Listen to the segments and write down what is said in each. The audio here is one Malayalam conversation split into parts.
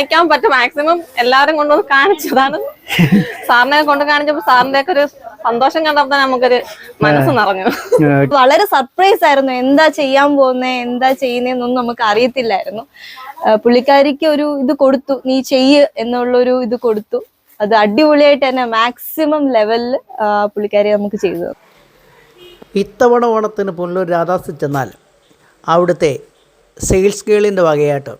കാണിക്കാൻ പറ്റും. മാക്സിമം എല്ലാവരും കൊണ്ടുവന്ന് കാണിച്ചതാണ്. സാറിനെ കൊണ്ട് കാണിച്ചപ്പോ സാറിന്റെ ഒക്കെ ഒരു സന്തോഷം കണ്ടപ്പോ നമുക്കൊരു മനസ്സ് നിറഞ്ഞു. വളരെ സർപ്രൈസ് ആയിരുന്നു. എന്താ ചെയ്യാൻ പോകുന്നേ എന്താ ചെയ്യുന്നൊന്നും നമുക്ക് അറിയത്തില്ലായിരുന്നു. പുള്ളിക്കാരിക്ക് ഒരു ഇത് കൊടുത്തു. നീ ചെയ്യ് എന്നുള്ളൊരു ഇത് കൊടുത്തു. അത് അടിപൊളിയായിട്ട് തന്നെ മാക്സിമം ലെവലിൽ പുള്ളിക്കാരി നമുക്ക് ചെയ്തു ഇത്തവണ ഓണത്തിന് പുനലൂർ രാധാസ് ചെന്നാൽ അവിടുത്തെ സെയിൽസ് ഗേളിന്റെ വകയായിട്ട്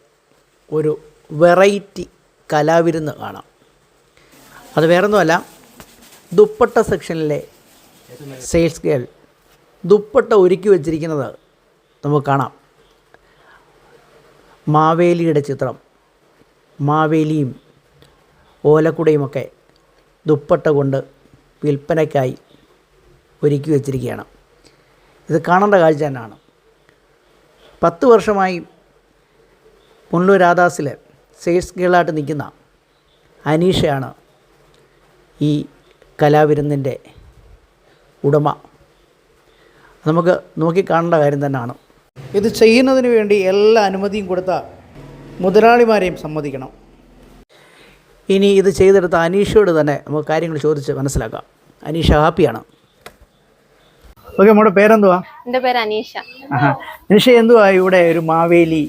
ഒരു വെറൈറ്റി കലാവിരുന്ന് കാണാം. അത് വേറൊന്നുമല്ല ദുപ്പട്ട സെക്ഷനിലെ സെയിൽസ് ഗേൾ ദുപ്പട്ട ഒരുക്കി വച്ചിരിക്കുന്നത് നമുക്ക് കാണാം. മാവേലിയുടെ ചിത്രം മാവേലിയും ഓലക്കുടയുമൊക്കെ ദുപ്പട്ട കൊണ്ട് വിൽപ്പനയ്ക്കായി ഒരുക്കി വച്ചിരിക്കുകയാണ്. ഇത് കാണേണ്ട കാഴ്ച തന്നെയാണ്. പത്ത് വർഷമായി പുനലൂർ രാധാസിൽ സെയിൽസ് ഗേളായിട്ട് നിൽക്കുന്ന അനീഷയാണ് ഈ കലാവിരുന്നിന്റെ ഉടമ. നമുക്ക് നോക്കിക്കാണേണ്ട കാര്യം തന്നെയാണ്. ഇത് ചെയ്യുന്നതിന് വേണ്ടി എല്ലാ അനുമതിയും കൊടുത്ത മുതലാളിമാരെയും സമ്മതിക്കണം. ഇനി ഇത് ചെയ്തെടുത്ത അനീഷയോട് തന്നെ നമുക്ക് കാര്യങ്ങൾ ചോദിച്ച് മനസ്സിലാക്കാം. അനീഷ ഹാപ്പിയാണ്. ഓക്കെ നമ്മുടെ പേരെന്തുവാ? എന്റെ പേര് അനീഷ. അനീഷ എന്തുവാ ഇവിടെ ഒരു മാവേലി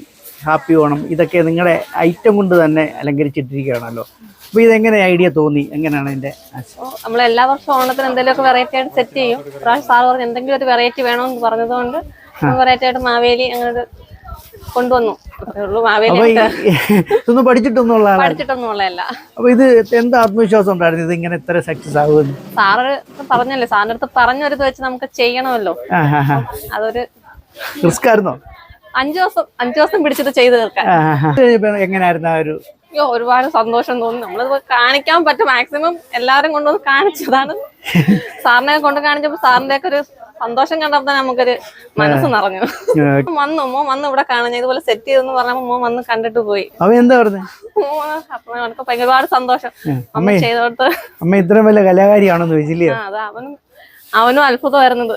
ഹാപ്പി ഓണം. ഇതൊക്കെ നിങ്ങളുടെ ഐറ്റം കൊണ്ട് തന്നെ അലങ്കരിച്ചിട്ടിരിക്കുകയാണല്ലോ. അപ്പോൾ ഇതെങ്ങനെ ഐഡിയ തോന്നി? എങ്ങനെയാണ് അതിന്റെ അപ്പൊ നമ്മൾ എല്ലാ വർഷവും ഓണത്തിന് എന്തെങ്കിലുമൊക്കെ വെറൈറ്റി ആയിട്ട് സെറ്റ് ചെയ്യും. സാർ പറഞ്ഞു എന്തെങ്കിലും ഒരു വെറൈറ്റി വേണമെന്ന് പറഞ്ഞതുകൊണ്ട് വെറൈറ്റി ആയിട്ട് മാവേലി അങ്ങനെ കൊണ്ടുവന്നു. ഇതൊന്നും പഠിച്ചിട്ടൊന്നും ഇത് എന്താ ആത്മവിശ്വാസം ഉണ്ടായിരുന്നു? ഇത് ഇങ്ങനെ ഇത്ര സക്സസ് ആകുമെന്ന് സാറ് പറഞ്ഞല്ലേ സാറിന്റെ അടുത്ത് പറഞ്ഞൊരു വെച്ച് നമുക്ക് ചെയ്യണമല്ലോ. അതൊരു റിസ്ക് ആയിരുന്നോ അഞ്ചു ദിവസം അഞ്ചു ദിവസം പിടിച്ചിട്ട് ചെയ്തു തീർക്കാൻ. ഹാ എങ്ങനെയായിരുന്നു ആ ഒരു അയ്യോ ഒരുപാട് സന്തോഷം തോന്നി. നമ്മളത് കാണിക്കാൻ പറ്റും. മാക്സിമം എല്ലാവരും കൊണ്ടുവന്ന് കാണിച്ചതാണ്. സാറിനെ കൊണ്ട് കാണിച്ചപ്പോ സാറിന്റെ ഒക്കെ ഒരു സന്തോഷം കണ്ടപ്പോ നമുക്കൊരു മനസ്സ് നിറഞ്ഞു. വന്നു. മോ വന്ന് ഇവിടെ കാണാൻ ഇതുപോലെ സെറ്റ് ചെയ്തെന്ന് പറഞ്ഞപ്പോ മോ വന്ന് കണ്ടിട്ട് പോയി. എന്താ അവനക്ക് ഭയങ്കര സന്തോഷം. അമ്മ ചെയ്തോട്ട് അമ്മ ഇത്രയും വലിയ കലാകാരിയാണെന്ന് ചോദിച്ചില്ലേ? അതാ. അവനും അവനും അത്ഭുതമായിരുന്നത്.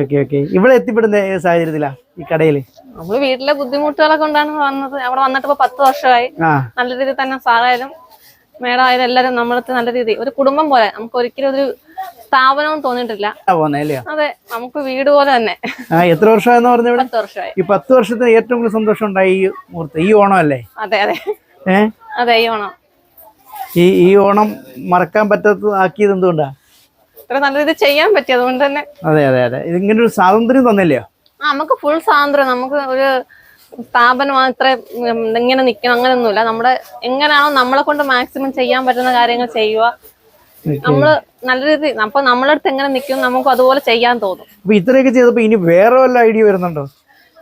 ഓക്കെ ഓക്കെ ഇവിടെ എത്തിപ്പെടുന്ന സാഹചര്യത്തിലാ ഈ കടയിൽ? നമ്മൾ വീട്ടിലെ ബുദ്ധിമുട്ടുകളൊക്കെ ഉണ്ടാണ് വന്നത്. അവിടെ വന്നിട്ട് ഇപ്പൊ പത്ത് വർഷമായി. നല്ല രീതിയിൽ തന്നെ സാറായാലും മേഡം ആയാലും എല്ലാവരും നമ്മളടുത്ത് നല്ല രീതി ഒരു കുടുംബം പോലെ. നമുക്ക് ഒരിക്കലും ഒരു സ്ഥാപനവും തോന്നിയിട്ടില്ല. അല്ലയോ അതെ നമുക്ക് വീട് പോലെ തന്നെ. എത്ര വർഷമായെന്ന് പറഞ്ഞ പത്ത് വർഷമായി. ഈ പത്ത് വർഷത്തിന് ഏറ്റവും കൂടുതൽ സന്തോഷം ഉണ്ടായി ഈ മുഹൂർത്തം ഈ ഓണം അല്ലേ? അതെ അതെ. അതെ ഈ ഓണം. ഈ ഈ ഓണം മറക്കാൻ പറ്റാത്ത ആക്കിയത് എന്തുകൊണ്ടാ? ഇത്ര നല്ല രീതിയിൽ ചെയ്യാൻ പറ്റി അതുകൊണ്ട് തന്നെ. അതെ അതെ അതെ. ഇതിങ്ങനെ ഒരു സ്വാതന്ത്ര്യം തന്നില്ലയോ? ആ നമുക്ക് ഫുൾ സ്വാതന്ത്ര്യം. നമുക്ക് ഒരു സ്ഥാപനം മാത്രമേ ഇങ്ങനെ നിൽക്കണം അങ്ങനെയൊന്നുമില്ല നമ്മുടെ എങ്ങനെയാണോ നമ്മളെ കൊണ്ട് മാക്സിമം ചെയ്യാൻ പറ്റുന്ന കാര്യങ്ങൾ ചെയ്യുക. നമ്മൾ നല്ല രീതി അപ്പൊ നമ്മളടുത്ത് എങ്ങനെ നിൽക്കും നമുക്ക് അതുപോലെ ചെയ്യാൻ തോന്നും. അപ്പൊ ഇത്രയൊക്കെ ചെയ്തപ്പോ ഇനി വേറെ വല്ല ഐഡിയ വരുന്നുണ്ടോ?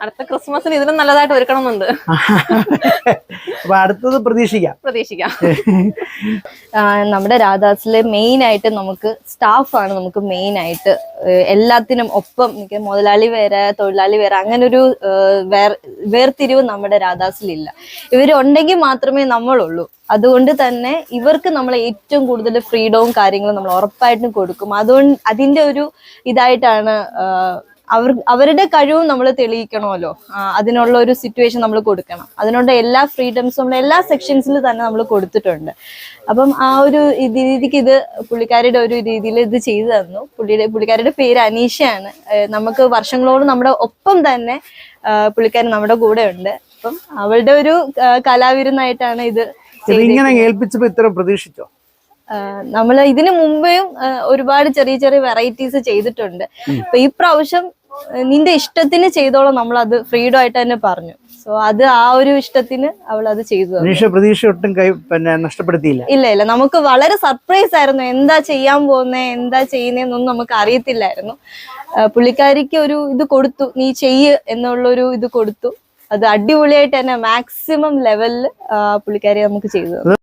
അടുത്ത ക്രിസ്മസിന് ഇതിലും നല്ലതായിട്ട് ഒരുക്കണമെന്നുണ്ട്. അപ്പൊ അടുത്തത് പ്രതീക്ഷിക്കാം. പ്രതീക്ഷിക്കാം. നമ്മുടെ രാധാസിലെ മെയിൻ ആയിട്ട് നമുക്ക് സ്റ്റാഫാണ് നമുക്ക് മെയിൻ ആയിട്ട് എല്ലാത്തിനും ഒപ്പം മുതലാളി വേറെ തൊഴിലാളി വേറെ അങ്ങനെ ഒരു വേർതിരിവ് നമ്മുടെ രാധാസിലില്ല. ഇവരുണ്ടെങ്കിൽ മാത്രമേ നമ്മളുള്ളൂ. അതുകൊണ്ട് തന്നെ ഇവർക്ക് നമ്മൾ ഏറ്റവും കൂടുതൽ ഫ്രീഡവും കാര്യങ്ങളും നമ്മൾ ഉറപ്പായിട്ടും കൊടുക്കും. അതുകൊണ്ട് അതിന്റെ ഒരു ഇതായിട്ടാണ് അവർ അവരുടെ കഴിവും നമ്മൾ തെളിയിക്കണമല്ലോ. അതിനുള്ള ഒരു സിറ്റുവേഷൻ നമ്മൾ കൊടുക്കണം. അതിനുള്ള എല്ലാ ഫ്രീഡംസും നമ്മൾ എല്ലാ സെക്ഷൻസിൽ തന്നെ നമ്മൾ കൊടുത്തിട്ടുണ്ട്. അപ്പം ആ ഒരു രീതിക്ക് ഇത് പുള്ളിക്കാരുടെ ഒരു രീതിയിൽ ഇത് ചെയ്തു തന്നു. പുള്ളിയുടെ പുള്ളിക്കാരുടെ പേര് അനീഷയാണ്. നമുക്ക് വർഷങ്ങളോളം നമ്മുടെ ഒപ്പം തന്നെ പുള്ളിക്കാരൻ നമ്മുടെ കൂടെ ഉണ്ട് അപ്പം അവളുടെ ഒരു കലാവിരുന്നായിട്ടാണ് ഇത് ഇത് ഇങ്ങനെ ഏൽപ്പിച്ചപ്പോ ഇത്ര പ്രതീക്ഷിച്ചോ? നമ്മൾ ഇതിനു മുമ്പേയും ഒരുപാട് ചെറിയ ചെറിയ വെറൈറ്റീസ് ചെയ്തിട്ടുണ്ട്. അപ്പൊ ഈ പ്രാവശ്യം നിന്റെ ഇഷ്ടത്തിന് ചെയ്തോളം നമ്മൾ അത് ഫ്രീഡം ആയിട്ട് തന്നെ പറഞ്ഞു. സോ അത് ആ ഒരു ഇഷ്ടത്തിന് അവൾ അത് ചെയ്തു. പ്രതീക്ഷ ഒട്ടും പിന്നെ നഷ്ടപ്പെടുത്തിയില്ല. ഇല്ല ഇല്ല. നമുക്ക് വളരെ സർപ്രൈസ് ആയിരുന്നു. എന്താ ചെയ്യാൻ പോകുന്നത് എന്താ ചെയ്യുന്നതെന്നൊന്നും നമുക്ക് അറിയത്തില്ലായിരുന്നു. പുള്ളിക്കാരിക്ക് ഒരു ഇത് കൊടുത്തു. നീ ചെയ്യ് എന്നുള്ളൊരു ഇത് കൊടുത്തു. അത് അടിപൊളിയായിട്ട് തന്നെ മാക്സിമം ലെവലിൽ പുള്ളിക്കാരി നമുക്ക് ചെയ്തു